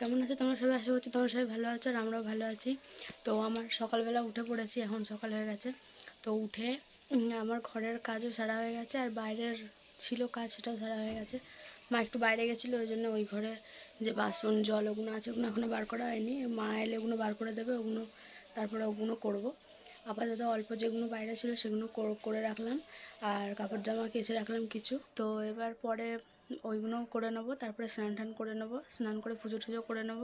কেমন আছে? তোমরা সবাই আশা করছি তোমরা সবাই ভালো আছো আর আমরাও ভালো আছি। তো আমার সকালবেলা উঠে পড়েছি, এখন সকাল হয়ে গেছে। তো উঠে আমার ঘরের কাজও সারা হয়ে গেছে আর বাইরের ছিল কাজ সেটাও সারা হয়ে গেছে। মা একটু বাইরে গেছিল, ওই জন্য ওই ঘরে যে বাসন, জল, ওগুলো আছে, ওগুলো এখনও বার করা হয়নি। মা এলে ওগুলো বার করে দেবে, ওগুলো, তারপরে ওগুলো করব। আপাতত অল্প যেগুলো বাইরে ছিল সেগুলো কর- করে রাখলাম। আর কাপড় জামা কেচে রাখলাম কিছু। তো এবার পরে ওইগুলো করে নেব তারপরে স্নান টান করে নেব স্নান করে পুজো টুজো করে নেব।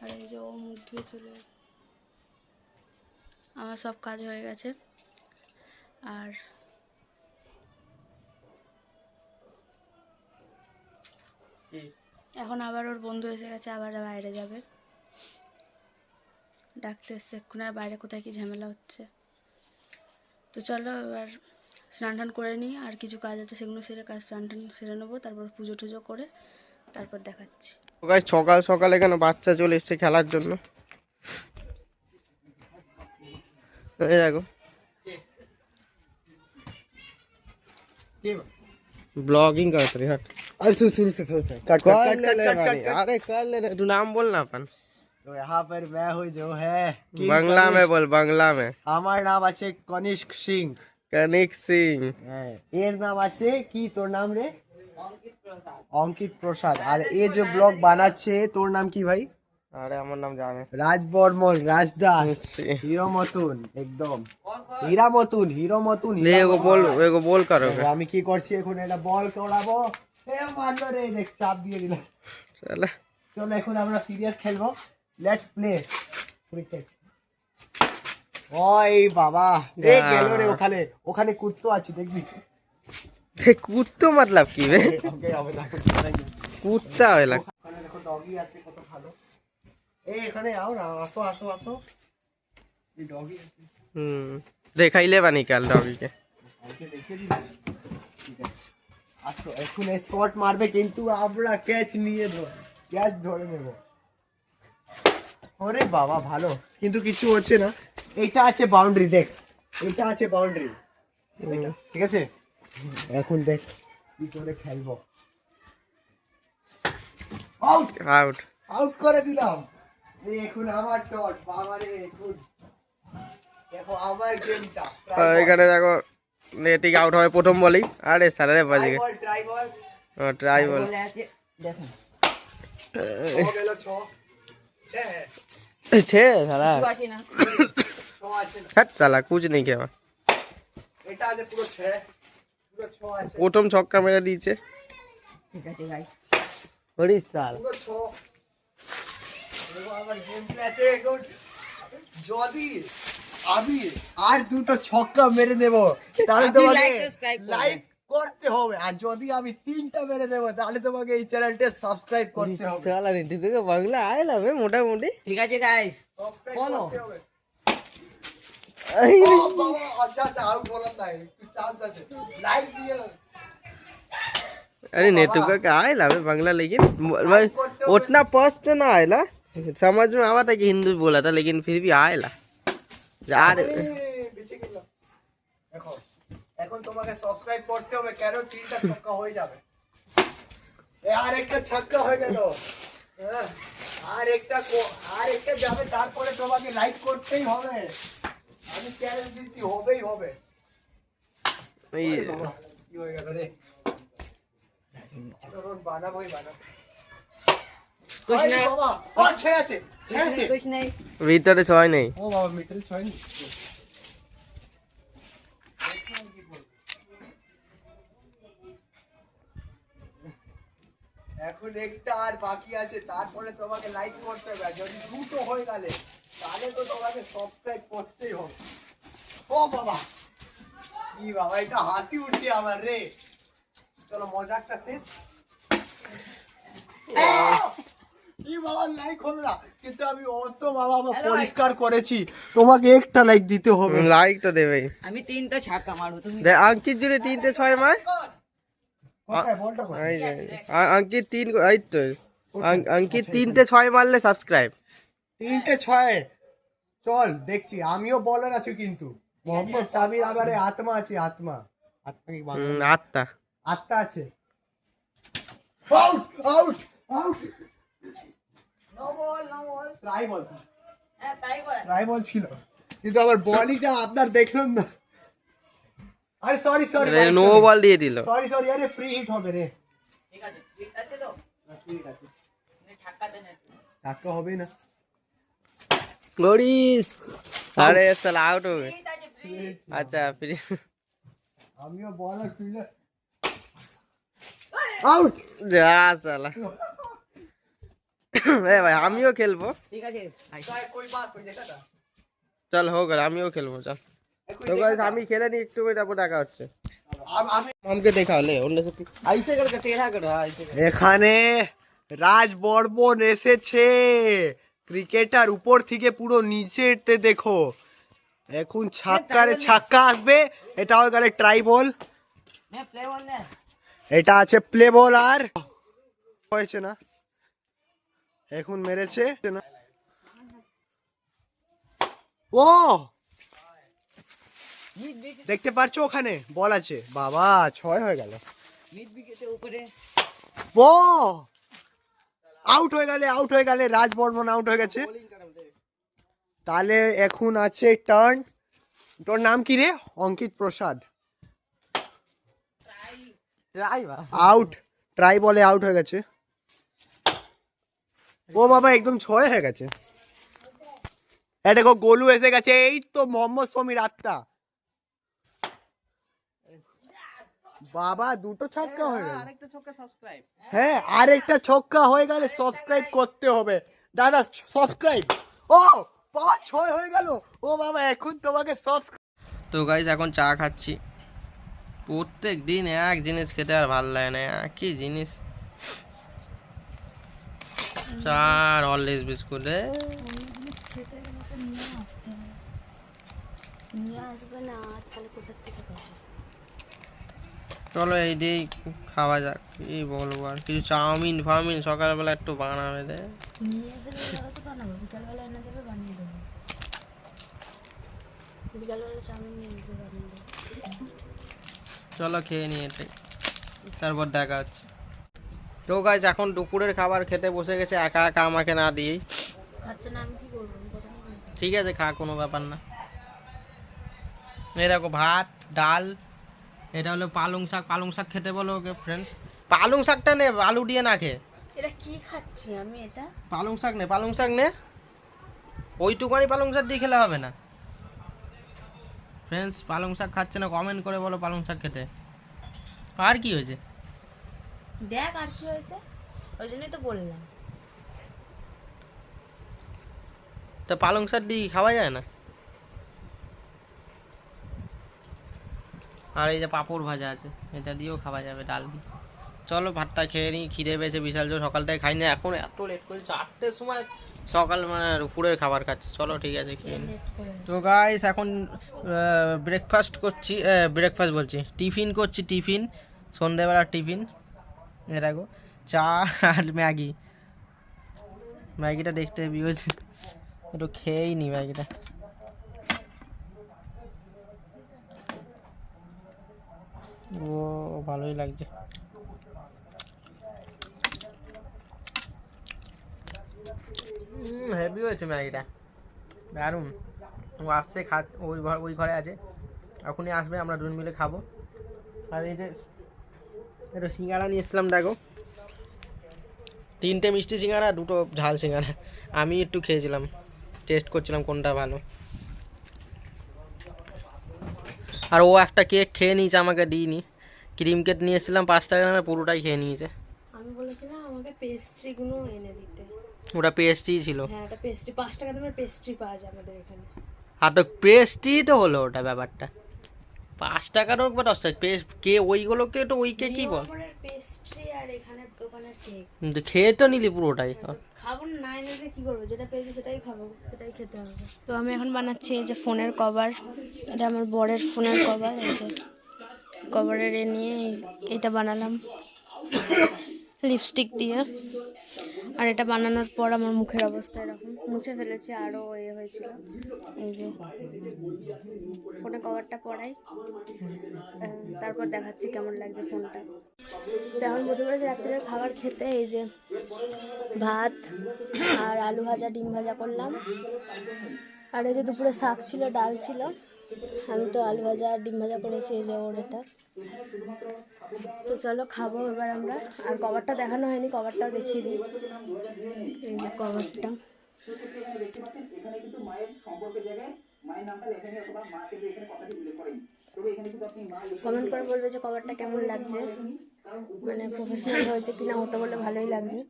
আর এই যে ও মুখ ধুয়ে চলে আমার সব কাজ হয়ে গেছে। আর এখন আবার ওর বন্ধু এসে গেছে আবার বাইরে যাবে। ডাকতে এসছে এক্ষুনি আর বাইরে কোথায় কি ঝামেলা হচ্ছে তো চলো এবার স্নান টান করে নিই আর কিছু কাজ আছে সেগুলো সেরে কাজ স্নান টান সেরে নেবো তারপর পুজো টুজো করে তারপর দেখাচ্ছি গাইস সকাল সকাল এখানে বাচ্চা চলে এসছে খেলার জন্য এই দেখো ब्लॉगिंग करते रहे हट अरे सुन सुन सुन सुन सुन कट कर कट ले कट ले कट भाई, कट कट अरे कर ले तू नाम बोलना अपन तो यहाँ पर मैं हूँ जो है किंग बांग्ला में कनिष्क। बोल बांग्ला में আমার নাম আছে কনিষ্ক সিং कनिक सिंह হ্যাঁ এর নাম আছে কি তোর নাম রে অঙ্কিত প্রসাদ আর এ যে ব্লগ বানাচ্ছে তোর নাম কি ভাই अरे আমার নাম জানে রাজ বর্মন রাজদাস ছি। হিরো মতুন একদম হীরা মতুন হিরো মতুন ले হীরা एगो মতুন। बोल एगो बोल करो দেখো, আমি কি করছি এখন এটা বল করাবো এ মারলো রে দেখ চাপ দিয়ে দিলাম चल চলো এখন আমরা সিরিয়াস খেলবো লেটস প্লে ক্রিকেট ওই বাবা এ গেল রে ওখানে। ওখানে কুত্তো আছে দেখবি? কুত্তো মতলব কি বে কুত্তা হইলা ওখানে দেখো ডগি আছে কত ভালো। এ এখানে আও না আসো আসো আসো। এই ডগি আছে। হুম দেখাইলে বানি কাল ডগিকে দেখে দিবি? ঠিক আছে। আসো এখন এই শট মারবে কিন্তু আমরা ক্যাচ নিয়ে ধর ক্যাচ ধরে নেব। ওরে বাবা ভালো। কিন্তু কিছু হচ্ছে না। এইটা আছে বাউন্ডারি দেখ। এটা আছে বাউন্ডারি ঠিক আছে? এখন দেখ। কি করে খেলব? আউট আউট আউট করে দিলাম। এই এখন আমার ডট বাবা রে এখন। দেখো আমার গেমটা এখানে দেখো নেটিং আউট হয় প্রথম বলেই। আরে স্যারে বাজে ট্রাই বল ট্রাই বল ছ। এটা আছে পুরো ছ্যা পুরো ছ আছে প্রথম ছক্কা মেরে দিয়েছে যদি আমি আর দুটো ছক্কা মেরে দেব তাহলে লাইক করতে হবে আর যদি আমি তিনটা মেরে দেবো তাহলে তোমাকে এই চ্যানেলটা সাবস্ক্রাইব করতে হবে সালা নীতি থেকে বাংলা আইলা বে মোটামুটি ঠিক আছে গাইস Subscribe বলো। করতে হবে। ও বাবা, আচ্ছা আচ্ছা আউট বলার নাই একটু চান্স আছে লাইক দিয়ে अरे नेतुका का आयला बे बांग्ला लेकिन भाई उतना स्पष्ट ना आयला समझ में आवा था कि हिंदू बोला था लेकिन फिर भी आयला यार এখন তোমাকে সাবস্ক্রাইব করতে হবে কেন তিনটা ছক্কা হয়ে যাবে? আর একটা ছক্কা হয়ে গেল। হ্যাঁ, আর একটা আর একটা যাবে তারপরে তোমাকে লাইক করতেই হবে। আমি চ্যালেঞ্জ দিচ্ছি হবেই হবে। কি হয়ে গেল রে? বানাবোই বানাবো। ভিতরে ছয় নেই। ও বাবা ভিতরে ছয় নেই? এখন একটা আর বাকি আছে তারপরে তোমাকে লাইক করতে হবে যদি দুটো হয়ে গেলে তাহলে তো তোমাকে সাবস্ক্রাইব করতেই হবে। ও বাবা! কি বাবা এটা হাসি উঠছে আমার রে। চলো মজাকটা শেষ। কি বাবা লাইক হলো না কিন্তু আমি অত বাবা আমার পরিষ্কার করেছি তোমাকে একটা লাইক দিতে হবে। লাইক তো দেবে। আমি তিনটা ছাক্কা মারবো তুমি দেখ আঙ্কিত জুড়ে তিনটে ছয় মার তিন এই তো আং- আঙ্কিত তিনটে ছয় মারলে সাবস্ক্রাইব তিনটে ছয়। চল দেখছি। আমিও বলার আছি কিন্তু। মোহাম্মদ সাবির আবার আত্মা আছে আত্মা। আত্মা কি আত্মা। আত্মা আছে। Out out out try ball. হ্যাঁ ট্রাই ছিল। কিন্তু আমার বলিটা আপনার দেখলাম না। আরে সরি সরি নো বল দিয়ে দিল সরি সরি আরে ফ্রি হিট হবে রে ঠিক আছে ঠিক আছে তো ঠিক আছে ছাক্কা দেন একটু। টাকা হবে না গ্লোরিস আরে সালা আউট হবে ঠিক আছে ফ্রি আচ্ছা ফিরে আমিও বল আর তুই আউট যা সালা এ ভাই আমিও খেলবো ঠিক আছে আই। कोई बात कोई देखा था চল হোক আর আমিও খেলবো চল তো guys, আমি খেলে নি একটু করে তারপর দেখা হচ্ছে। আমাকে দেখা হলে অন্য সব আইসে করকে টেরা করো এখানে রাজ বর্মন এসেছে। ক্রিকেটার উপর থেকে পুরো নিচেতে দেখো। এখন ছাক্কারে ছাক্কা আসবে। এটা হয়ে গেলে ট্রাই বল এটা আছে প্লে বল আর হয়েছে না। এখন মেরেছে। না ও! দেখতে পারছ ওখানে? বল আছে। বাবা ছয় হয়ে গেল। আউট হয়ে গেলে আউট হয়ে গেলে রাজ বর্মন আউট হয়ে গেছে। তাহলে এখন আছে টার্ন তোর নাম কি রে? অঙ্কিত প্রসাদ। আউট ট্রাই বলে আউট হয়ে গেছে। ও বাবা একদম ছয় হয়ে গেছে। এ দেখো গোলু এসে গেছে। এই তো মোহাম্মদ সমীর আত্মা। বাবা দুটো ছক্কা হয়ে গেল। আরেকটা ছক্কা সাবস্ক্রাইব হ্যাঁ আর একটা ছক্কা হয়ে গেলে সাবস্ক্রাইব করতে হবে। দাদা সাবস্ক্রাইব ও পাঁচ ছয় হয়ে গেল। ও বাবা এখন তোমাকে সাবস্ক্রাইব তো গাইস এখন চা খাচ্ছি। প্রত্যেক দিন এক জিনিস খেতে আর ভালো লাগে না। একই জিনিস। চা আর হরলিক্স বিস্কুট এ, নিয়ে আসবে না তাহলে কোথার থেকে পাবো? চলো এই দিয়েই খাওয়া যাক, কি বলব আর? কিছু চাউমিন ফাউমিন সকালবেলা একটু বানাবে দে। চলো খেয়ে নিয়ে এটাই, তারপর দেখা হচ্ছে। তো গাইস এখন দুপুরের খাবার খেতে বসে গেছে, একা একা আমাকে না দিয়েই। ঠিক আছে, খা, কোনো ব্যাপার না। এই দেখো ভাত, ডাল এটা হলো পালং শাক পালং শাক খেতে বলো ওকে ফ্রেন্ডস পালং শাকটা নে আলু দিয়ে না খেয়ে। এটা কি খাচ্ছি আমি এটা? পালং শাক নে পালং শাক নে। ওইটুকানি পালং শাক দিয়ে খেলে হবে না। ফ্রেন্ডস পালং শাক খাচ্ছে না কমেন্ট করে বলো পালং শাক খেতে। আর কি হয়েছে? দেখ আর কি হয়েছে ওই জন্যই তো বললাম। তা পালং শাক দিয়ে খাওয়া যায় না? আর এই যে পাঁপড় ভাজা আছে এটা দিয়েও খাওয়া যাবে ডাল দিয়ে। চলো ভাতটা খেয়ে নিই খিদে পেয়েছে বিশাল জোর সকালটায় খাই না এখন এত লেট করে চারটের সময় সকাল মানে দুপুরের খাবার খাচ্ছি। চলো ঠিক আছে খেয়ে নিই। তো গাইস এখন ব্রেকফাস্ট করছি ব্রেকফাস্ট বলছি। টিফিন করছি টিফিন সন্ধেবেলার টিফিন। এ দেখো চা আর ম্যাগি। ম্যাগিটা দেখতে হয়েছে। একটু খেয়েই নি ম্যাগিটা। ও, ভালোই লাগছে। হেভি হয়েছে ম্যাগিটা। দারুণ। ও আসছে খা ওই ঘর, ওই ঘরে আছে। এখনই আসবে, আমরা দুজন মিলে খাব। আর এই যে একটু সিঙ্গারা নিয়ে এসলাম দেখো। তিনটে মিষ্টি সিঙ্গারা, দুটো ঝাল সিঙ্গারা। আমি একটু খেয়েছিলাম। টেস্ট করছিলাম কোনটা ভালো। আর ও একটা কেক খেয়ে নিয়েছে আমাকে দিইনি। ক্রিম কেক নিয়েছিলাম পাঁচ টাকা দামে পুরোটাই খেয়ে নিয়েছে। আমি বলেছিলাম আমাকে পেস্ট্রিগুলো এনে দিতে। ওটা পেস্ট্রি ছিল। হ্যাঁ পেস্ট্রি পাঁচ টাকা দামের পেস্ট্রি পাওয়া যায় আমাদের এখানে। আর তো পেস্ট্রি তো হলো ওটা ব্যাপারটা। পাঁচ টাকার হোক বা দশ টাকা পেস্ট কে ওইগুলোকে তো ওই কে কি বল। পেস্ট্রি আর এখানে দোকানের কেক খেয়ে তো নিলি পুরোটাই। খাব না নিলে এনে কি করব? যেটা পেয়েছি সেটাই খাব সেটাই খেতে হবে। তো আমি এখন বানাচ্ছি এই যে ফোনের কভার এটা আমার বরের ফোনের কভার এই যে কভারের এ নিয়ে এটা বানালাম। লিপস্টিক দিয়ে। আর এটা বানানোর পর আমার মুখের অবস্থা এরকম। মুছে ফেলেছি আরও এ হয়েছিল। এই যে ফোনে কভারটা পরাই তারপর দেখাচ্ছি কেমন লাগছে ফোনটা তো এখন বসে পড়েছি রাত্রের খাবার খেতে এই যে ভাত আর আলু ভাজা, ডিম ভাজা করলাম। আর এই যে দুপুরে শাক ছিল, ডাল ছিল। আমি তো আলু ভাজা আর ডিম ভাজা করেছি, এই যে ওর এটা। তো চলো খাব এবার আমরা। আর কভারটা দেখানো হয়নি কভারটাও দেখিয়ে দিই। এই যে কভারটা কমেন্ট করে বলবে যে কভারটা কেমন লাগছে। মানে প্রফেশনাল হয়েছে কিনা ওটা বললে ভালোই লাগছে।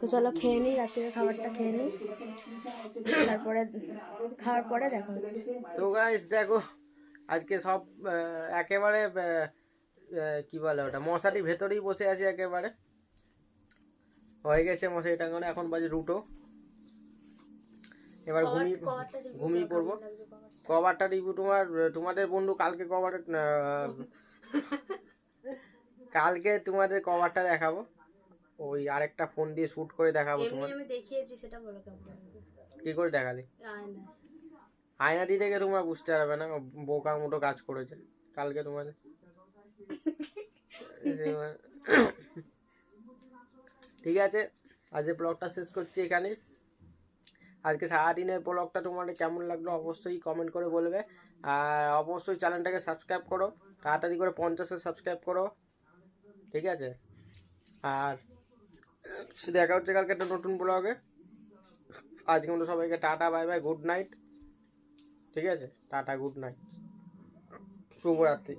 তো চলো খেয়ে নিই, রাত্রের খাবারটা খেয়ে নিই। তারপরে, খাওয়ার পরে দেখো তো গাইস দেখো, আজকে সব একেবারে কি বলে ওটা? মশারি ভেতরেই বসে আছে একেবারে। হয়ে গেছে মশারি টাঙানো এখন বাজে রুটো। এবার ঘুমিয়ে ঘুমিয়ে পড়ব। কভারটা রিভিউ তোমার তোমাদের বন্ধু কালকে কভার কালকে তোমাদের কভারটা দেখাবো। ওই আরেকটা ফোন দিয়ে শুট করে দেখাবো তোমার। আমি দেখিয়েছি সেটা বলো কি করে দেখালি? আয়না। আয়না দিয়ে দেখে তোমরা বুঝতে পারবে না বোকার মতো কাজ করেছে। কালকে তোমাদের ঠিক আছে আজকে ব্লগটা শেষ করছি এখানে। আজকে সারাদিনের ব্লগটা তোমাদের কেমন লাগল অবশ্যই কমেন্ট করে বলবে। আর অবশ্যই চ্যানেলটাকে সাবস্ক্রাইব করো, তাড়াতাড়ি করে পঞ্চাশে সাবস্ক্রাইব করো। ঠিক আছে? আর দেখা হচ্ছে কালকে একটা নতুন ব্লগে আজকে মতো সবাইকে tata bye bye good night ঠিক আছে? টাটা গুড নাইট শুভরাত্রি।